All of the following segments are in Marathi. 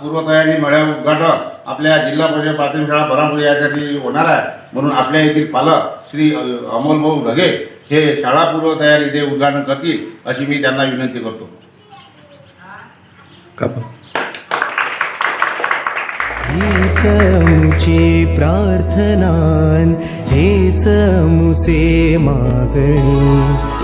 पूर्वतयारी मेळा उद्घाटन आपल्या जिल्हा परिषद प्राथमिक शाळा बरामपुरी यासाठी होणार आहे. म्हणून आपल्या येथील पालक श्री अमोलभाऊ ढगे हे शाळा पूर्वतयारी इथे उद्घाटन करतील अशी मी त्यांना विनंती करतो. हीच मुची प्रार्थनान हेच मुचे मागणी.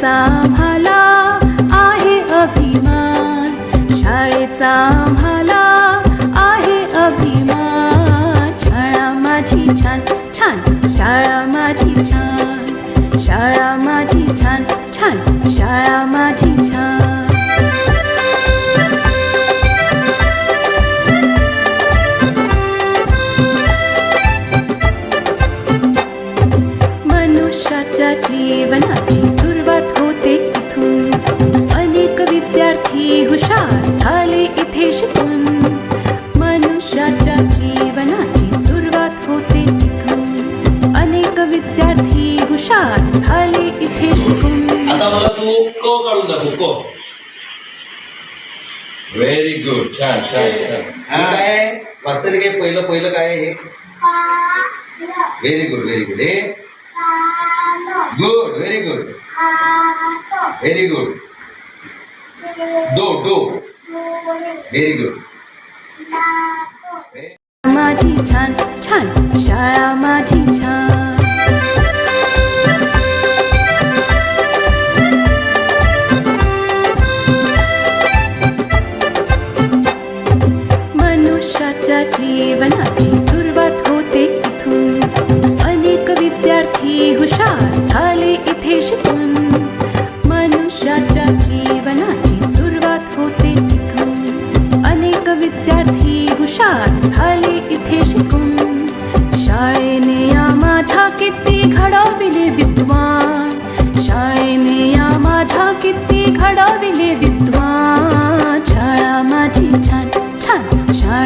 शाळेचा आम्हाला आहे अभिमान. शाळेचा आम्हाला आहे अभिमान. शाळा माझी छान छान. शाळा माझी छान. शाळा माझी छान छान. शाळा माझी छान. मनुष्याच्या जीवनाची झाले इथे आता मला तू क काढून दाखव क. व्हेरी गुड छान छान छान. हे काय? वास्तविक आहे पहिलं पहिलं काय आहे हे? व्हेरी गुड व्हेरी गुड हे? Good very good very good डो डो व्हेरी गुड माझी छान छान. शाळा माझी